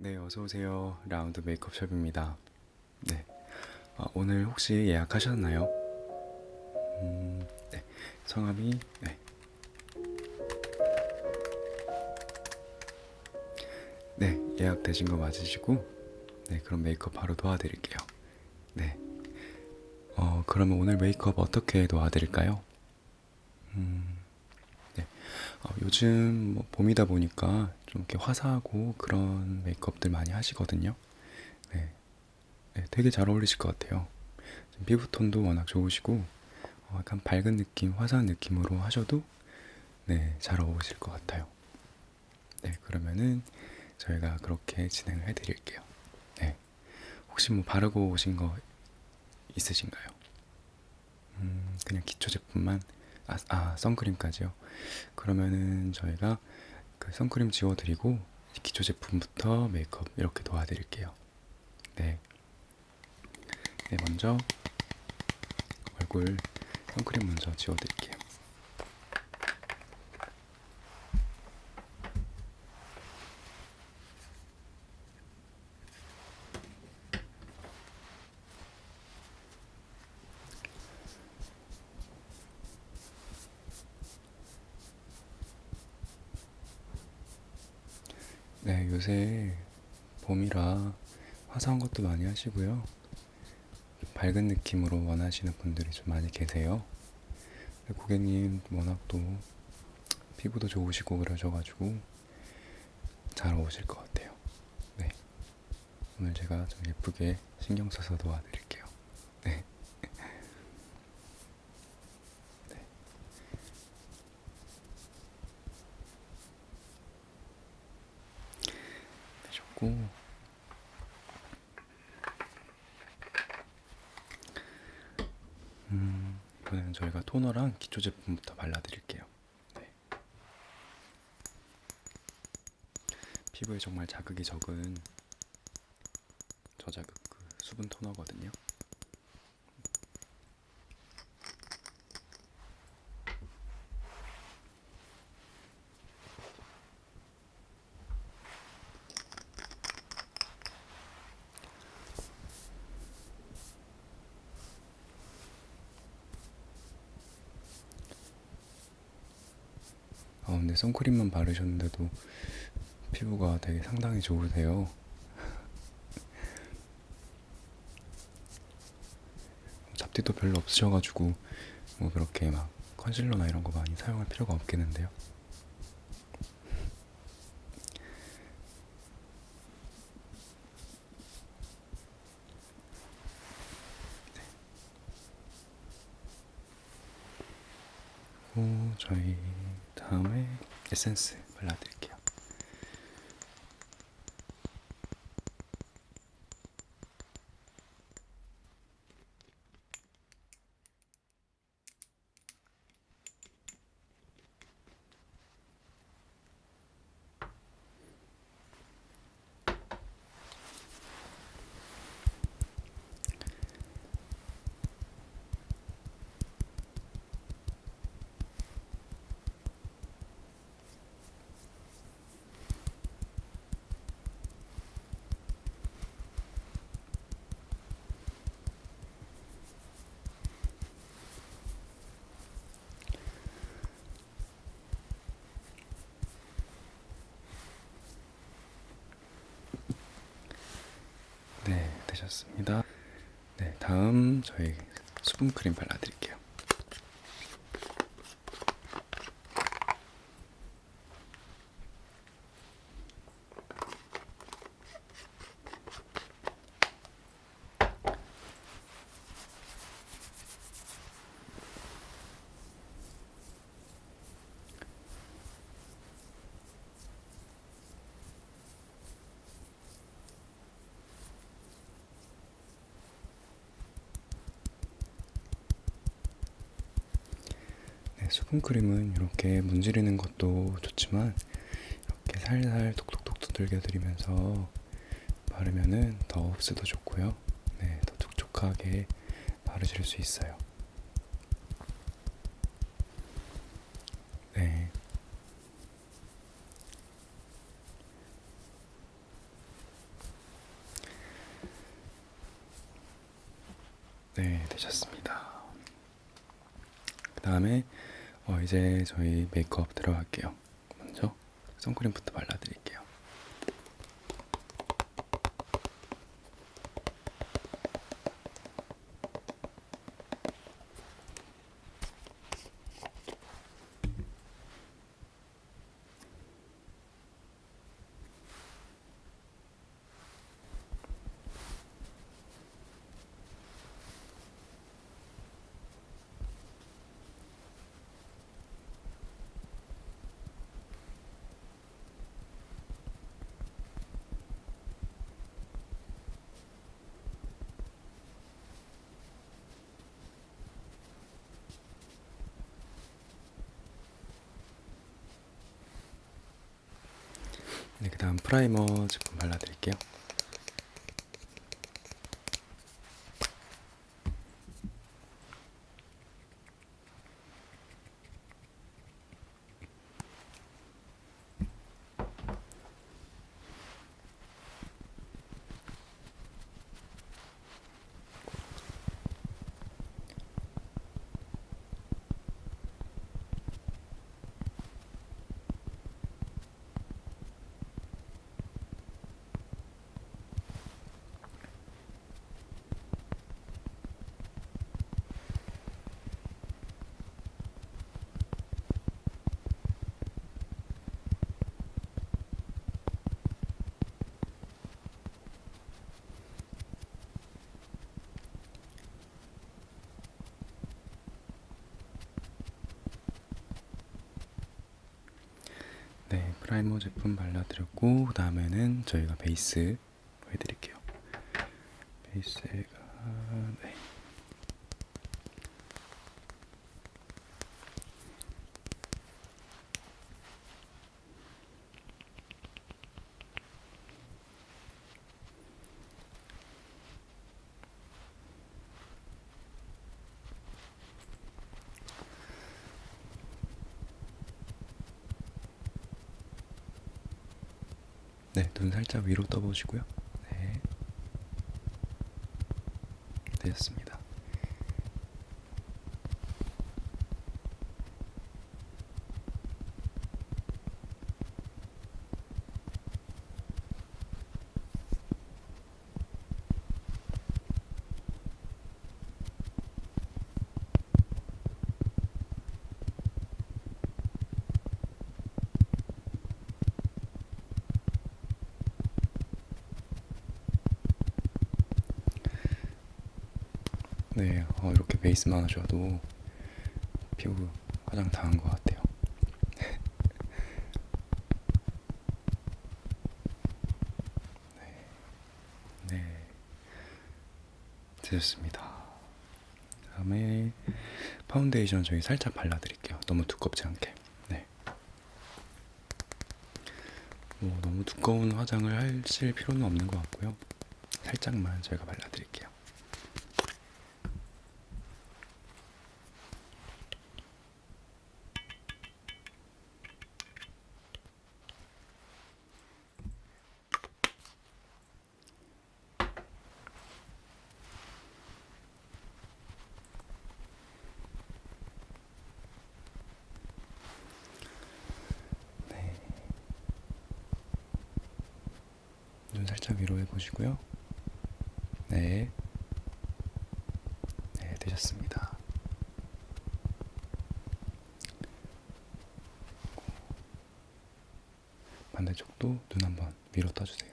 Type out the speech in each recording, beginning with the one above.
네, 어서 오세요. 라운드 메이크업숍입니다. 네, 아, 오늘 혹시 예약하셨나요? 음, 네, 성함이 네. 네, 예약 되신 거 맞으시고, 네, 그럼 메이크업 바로 도와드릴게요. 네, 어, 그러면 오늘 메이크업 어떻게 도와드릴까요? 음, 네, 어, 요즘 뭐 봄이다 보니까 좀 이렇게 화사하고 그런 메이크업들 많이 하시거든요. 네, 네, 되게 잘 어울리실 것 같아요. 지금 피부 톤도 워낙 좋으시고 어, 약간 밝은 느낌, 화사한 느낌으로 하셔도 네, 잘 어울리실 것 같아요. 네, 그러면은 저희가 그렇게 진행을 해드릴게요. 네, 혹시 뭐 바르고 오신 거 있으신가요? 음, 그냥 기초 제품만 아, 아 선크림까지요. 그러면은 저희가 그 선크림 지워드리고 기초 제품부터 메이크업 이렇게 도와드릴게요. 네. 네, 먼저 얼굴 선크림 먼저 지워드릴게요. 네, 요새 봄이라 화사한 것도 많이 하시고요. 밝은 느낌으로 원하시는 분들이 좀 많이 계세요. 고객님 워낙 또 피부도 좋으시고 그러셔가지고 잘 어울리실 것 같아요. 네. 오늘 제가 좀 예쁘게 신경 써서 도와드릴게요. 네. 네. 되셨고 음, 이번에는 저희가 토너랑 기초 제품부터 발라드릴게요. 네. 피부에 정말 자극이 적은 저자극 그 수분 토너거든요. 아, 근데 선크림만 바르셨는데도 피부가 되게 상당히 좋으세요. 잡티도 별로 없으셔가지고 뭐 그렇게 막 컨실러나 이런 거 많이 사용할 필요가 없겠는데요. 그리고 저희 다음에 에센 네, 되셨습니다. 네, 다음 저희 수분 크림 발라드릴게요. 수분크림은 이렇게 문지르는 것도 좋지만 이렇게 살살 톡톡톡 두들겨 드리면서 바르면은 더 흡수도 좋고요. 네, 더 촉촉하게 바르실 수 있어요. 네. 네, 되셨습니다. 그 다음에 어, 이제 저희 메이크업 들어갈게요. 먼저 선크림부터 발라드릴게요. 네, 그 다음 프라이머 제품 발라드릴게요. 네, 프라이머 제품 발라드렸고 그 다음에는 저희가 베이스 해드릴게요. 베이스가 네. 네, 눈 살짝 위로 떠 보시고요. 네. 되셨습니다. 네, 어, 이렇게 베이스만 하셔도 피부 화장 다한것 같아요. 네, 네, 되셨습니다. 다음에 파운데이션 저희 살짝 발라드릴게요. 너무 두껍지 않게. 네. 뭐 너무 두꺼운 화장을 하실 필요는 없는 것 같고요. 살짝만 저희가 발라드릴게요. 눈 살짝 위로 해보시고요. 네. 네, 되셨습니다. 반대쪽도 눈 한번 위로 떠주세요.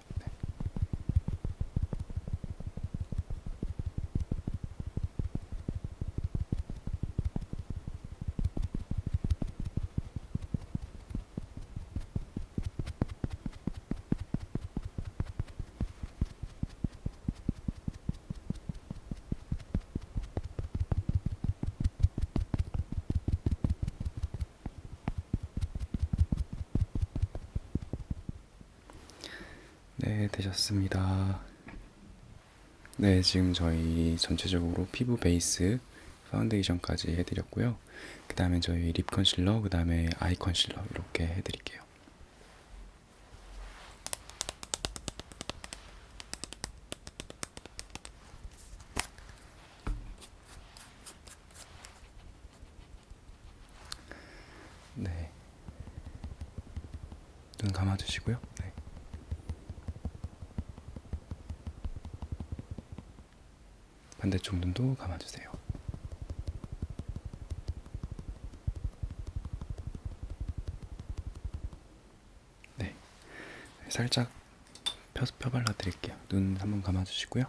반갑습니다. 네, 지금 저희 전체적으로 피부 베이스, 파운데이션까지 해드렸고요. 그 다음에 저희 립 컨실러, 그 다음에 아이 컨실러 이렇게 해드릴게요. 네. 눈 감아주시고요. 반대쪽 눈도 감아주세요. 네. 살짝 펴, 펴 발라 드릴게요. 눈 한번 감아주시고요.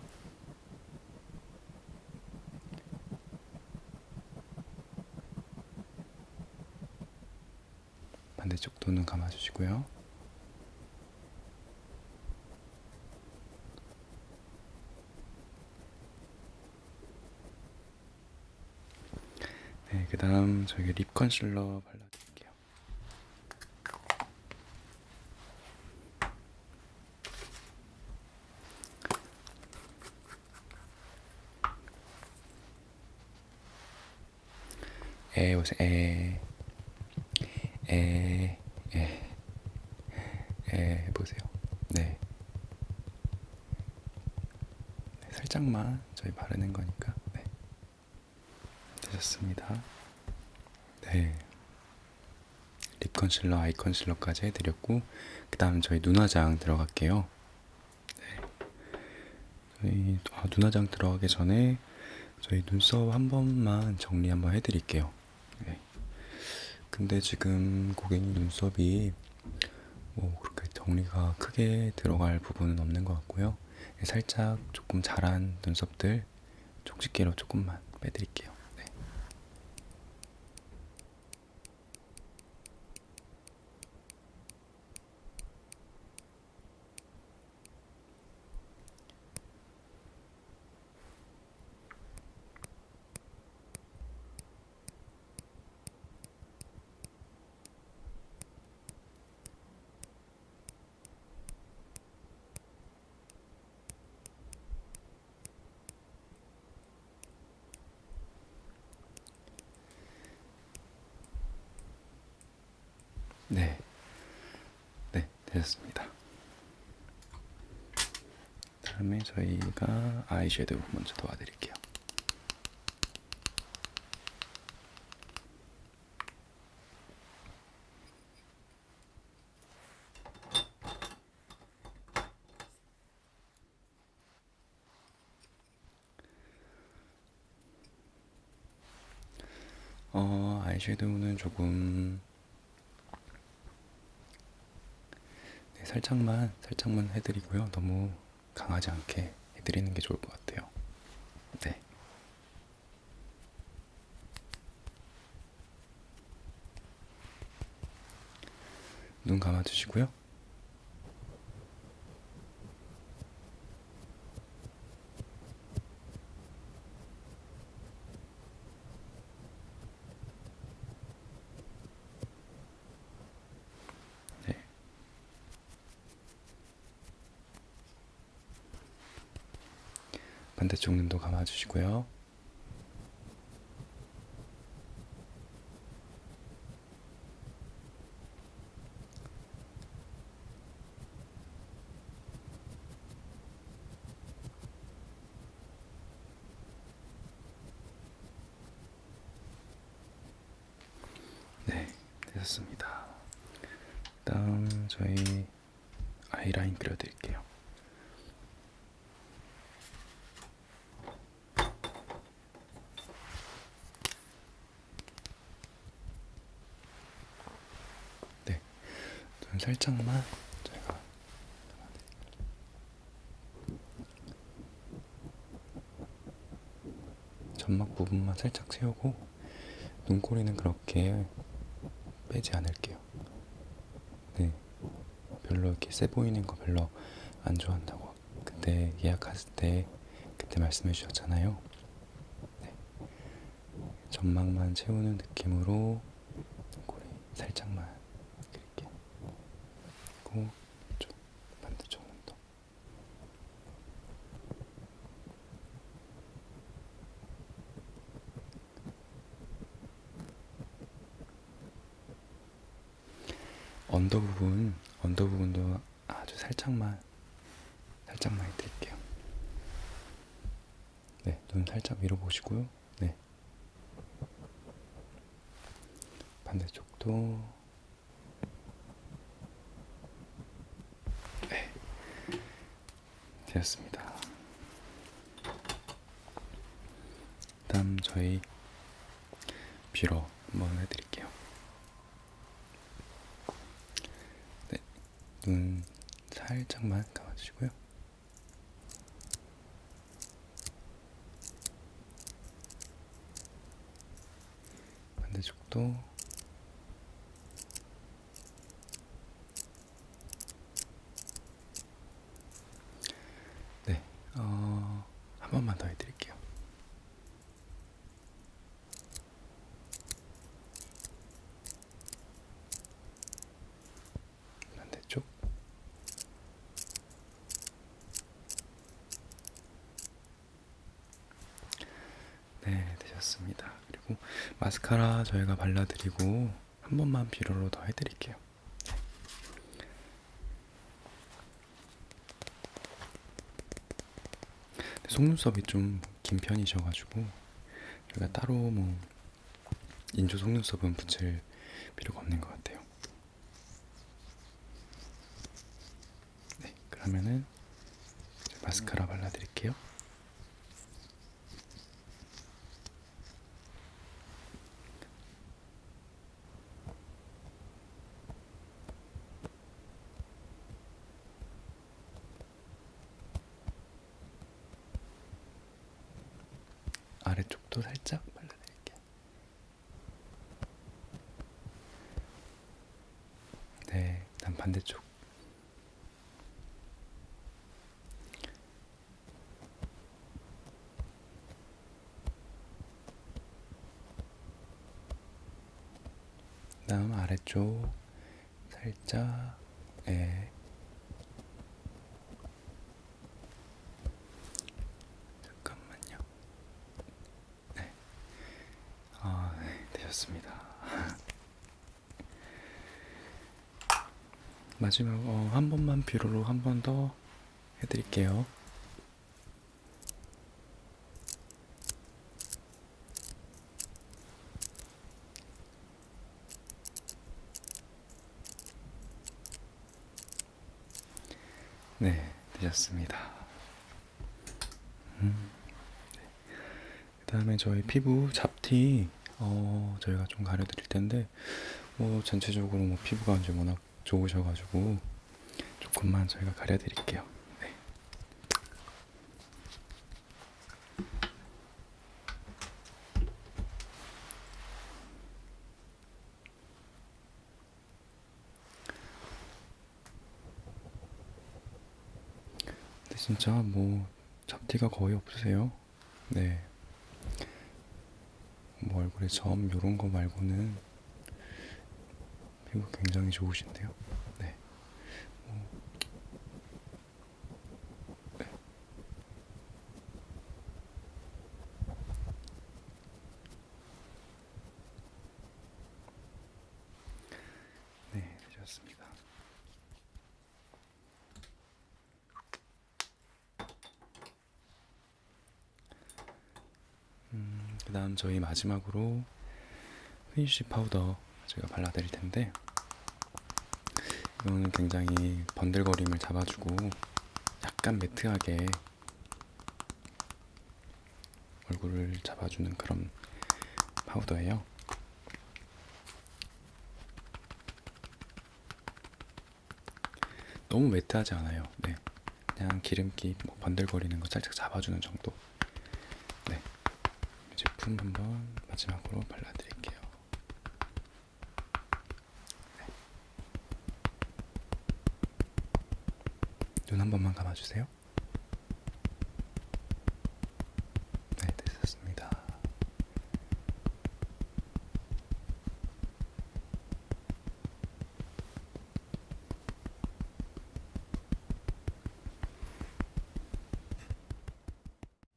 반대쪽도 눈 감아주시고요. 다음 저희 립 컨실러 발라드릴게요. 에 보세요. 에. 에. 에. 에 보세요. 네. 네, 살짝만 저희 바르는 거니까. 네. 되셨습니다. 네. 립 컨실러, 아이 컨실러까지 해드렸고, 그 다음 저희 눈화장 들어갈게요. 네. 저희, 아, 눈화장 들어가기 전에 저희 눈썹 한 번만 정리 한번 해드릴게요. 네. 근데 지금 고객님 눈썹이 뭐 그렇게 정리가 크게 들어갈 부분은 없는 것 같고요. 네, 살짝 조금 자란 눈썹들 촉집게로 조금만 빼드릴게요. 네. 네. 네, 되셨습니다. 다음에 저희가 아이섀도우 먼저 도와드릴게요. 어, 아이섀도우는 조금 네, 살짝만 살짝만 해드리고요. 너무 강하지 않게 해드리는 게 좋을 것 같아요. 네. 눈 감아주시고요. 네. 반대쪽 눈도 감아주시고요. 네, 되셨습니다. 다음 저희 아이라인 그려드릴게요. 네, 눈 살짝만 제가 점막 부분만 살짝 세우고 눈꼬리는 그렇게 빼지 않을게요. 네, 별로 이렇게 세 보이는 거 별로 안 좋아한다고. 그때 예약했을 때 그때 말씀해 주셨잖아요. 네, 점막만 채우는 느낌으로 살짝 밀어보시고요. 네. 반대쪽도 네. 되었습니다. 다음 저희 빌어 한번 해드릴게요. 네, 눈 살짝만 감아주시고요. 반대쪽도 네, 어, 한 번만 더 해드릴게요. 반대쪽. 네, 되셨습니다. 그리고 마스카라 저희가 발라드리고 한 번만 비로로 더 해드릴게요. 속눈썹이 좀 긴 편이셔가지고 저희가 따로 뭐 인조 속눈썹은 붙일 필요가 없는 것 같아요. 네, 그러면은 마스카라 발라드릴게요. 아래쪽도 살짝 발라드릴게요. 네, 난 반대쪽. 다음 아래쪽 살짝 예. 잠깐만요. 네. 아, 네, 되셨습니다. 마지막 어, 한 번만 뷰러로 한 번 더 해드릴게요. 네, 되셨습니다. 음, 네. 그 다음에 저희 피부 잡티 어, 저희가 좀 가려드릴 텐데 뭐 전체적으로 뭐 피부가 이제 워낙 좋으셔가지고 조금만 저희가 가려드릴게요. 네. 근데 진짜 뭐 잡티가 거의 없으세요. 네. 뭐 얼굴에 점 요런 거 말고는 피부 굉장히 좋으신데요. 네. 뭐, 네. 네, 되셨습니다. 음, 그다음 저희 마지막으로 피니쉬 파우더 제가 발라드릴 텐데 이거는 굉장히 번들거림을 잡아주고 약간 매트하게 얼굴을 잡아주는 그런 파우더예요. 너무 매트하지 않아요. 네, 그냥 기름기 뭐 번들거리는 거 살짝 잡아주는 정도. 네, 이 제품 한번 마지막으로 발라드릴게요. 번만 감아주세요. 네, 됐습니다.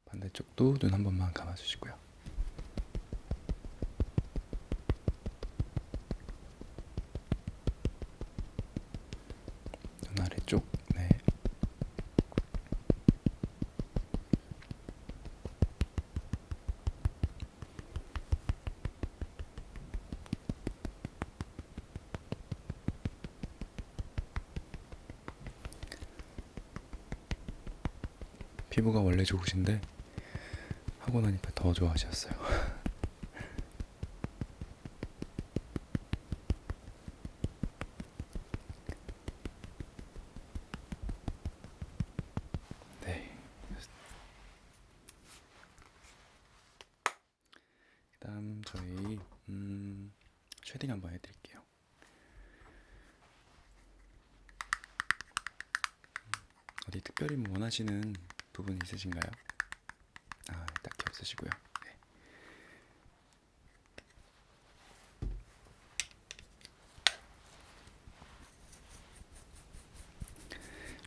반대쪽도 눈 한 번만 감아주시고요. 눈 아래쪽, 네. 피부가 원래 좋으신데 하고 나니까 더 좋아하셨어요. 네. 그다음 저희 음, 쉐딩 한번 해드릴게요. 어디 특별히 뭐 원하시는 부분 있으신가요? 아, 딱히 없으시고요. 네.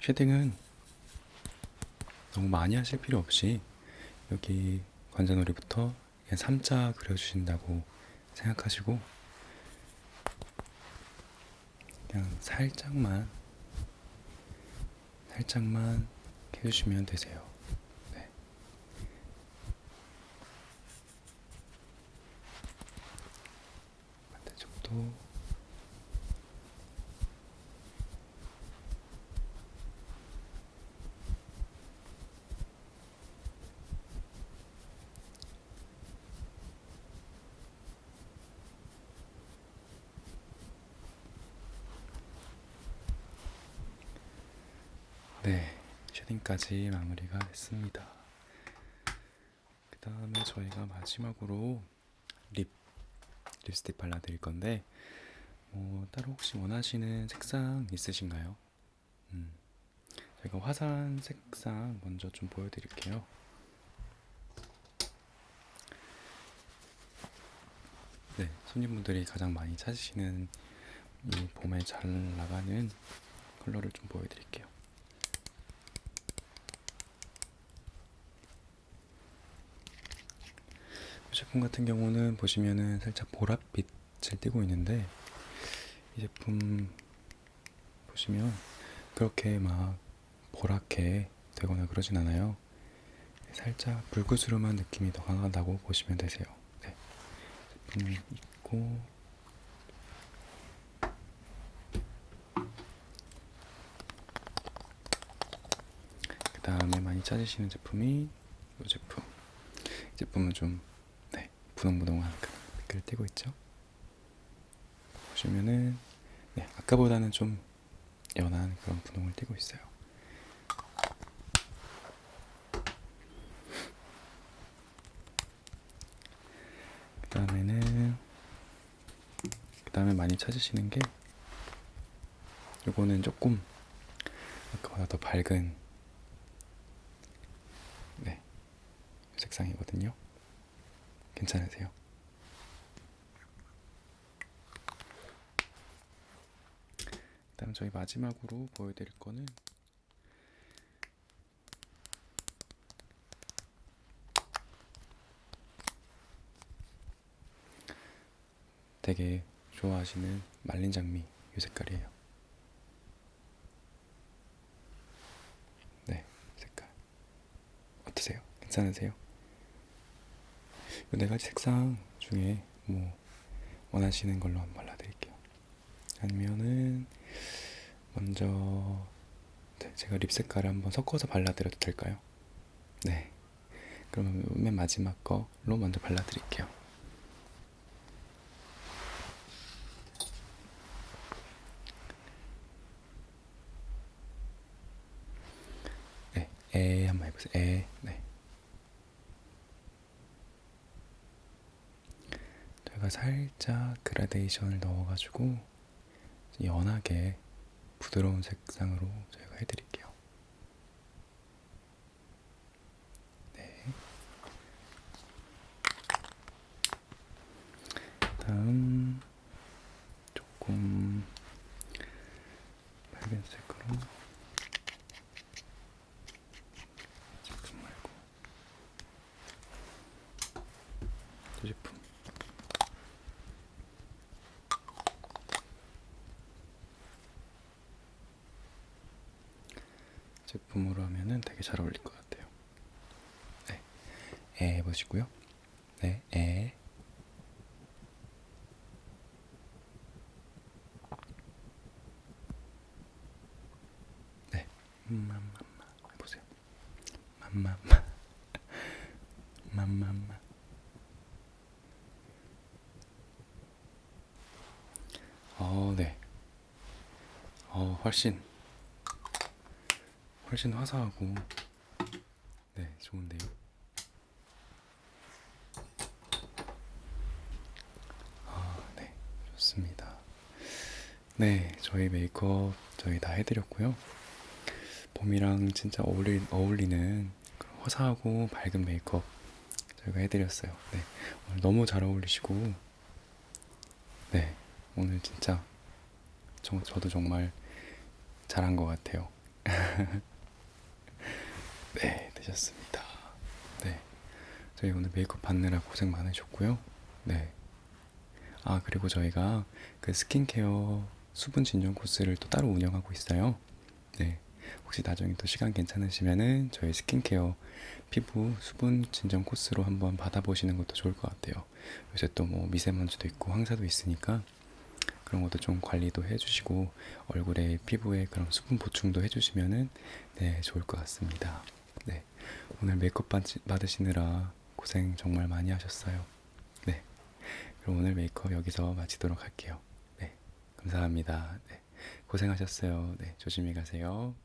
쉐딩은 너무 많이 하실 필요 없이 여기 관자놀이부터 그냥 3자 그려주신다고 생각하시고 그냥 살짝만 살짝만 해주시면 되세요. 네. 반대쪽도 네, 쉐딩까지 마무리가 됐습니다. 그 다음에 저희가 마지막으로 립, 립스틱 발라드릴 건데, 뭐, 따로 혹시 원하시는 색상 있으신가요? 음, 저희가 화사한 색상 먼저 좀 보여드릴게요. 네, 손님분들이 가장 많이 찾으시는 이 봄에 잘 나가는 컬러를 좀 보여드릴게요. 제품 같은 경우는 보시면은 살짝 보랏빛을 띠고 있는데 이 제품 보시면 그렇게 막 보랗게 되거나 그러진 않아요. 살짝 붉으스름한 느낌이 더 강하다고 보시면 되세요. 네. 제품 있고 그 다음에 많이 찾으시는 제품이 이 제품. 이 제품은 좀 네, 분홍분홍한 그런 빛을 띠고 있죠. 보시면은 네, 아까보다는 좀 연한 그런 분홍을 띠고 있어요. 그 다음에는 그 다음에 많이 찾으시는 게 요거는 조금 아까보다 더 밝은 네 색상이거든요. 괜찮으세요? 그다음 저희 마지막으로 보여드릴 거는 되게 좋아하시는 말린 장미 이 색깔이에요. 네, 색깔 어떠세요? 괜찮으세요? 이네 가지 색상 중에 뭐 원하시는 걸로 한번 발라드릴게요. 아니면은 먼저 네, 제가 립 색깔을 한번 섞어서 발라드려도 될까요? 네. 그러면 맨 마지막 걸로 먼저 발라드릴게요. 네, 에 한번 해보세요. 에, 네. 제가 살짝 그라데이션을 넣어가지고 연하게 부드러운 색상으로 저희가 해드릴게요. 네. 다음 조금 밝은색으로 제품 말고 이 제품 제품으로 하면은 되게 잘 어울릴 것 같아요. 네, 에 해보시고요. 네, 에. 네, 맘맘마 해보세요. 맘맘마 맘맘마 어, 네. 어, 훨씬 훨씬 화사하고 네, 좋은데요. 아, 네. 좋습니다. 네, 저희 메이크업 저희 다 해드렸고요. 봄이랑 진짜 어울리, 어울리는 화사하고 밝은 메이크업 저희가 해드렸어요. 네, 오늘 너무 잘 어울리시고, 네, 오늘 진짜 저, 저도 정말 잘한 것 같아요. 네, 되셨습니다. 네, 저희 오늘 메이크업 받느라 고생 많으셨고요. 네. 아, 그리고 저희가 그 스킨케어 수분 진정 코스를 또 따로 운영하고 있어요. 네. 혹시 나중에 또 시간 괜찮으시면은 저희 스킨케어 피부 수분 진정 코스로 한번 받아보시는 것도 좋을 것 같아요. 요새 또 뭐 미세먼지도 있고 황사도 있으니까 그런 것도 좀 관리도 해주시고 얼굴에 피부에 그런 수분 보충도 해주시면은 네 좋을 것 같습니다. 네 오늘 메이크업 받- 받으시느라 고생 정말 많이 하셨어요. 네 그럼 오늘 메이크업 여기서 마치도록 할게요. 네 감사합니다. 네 고생하셨어요. 네 조심히 가세요.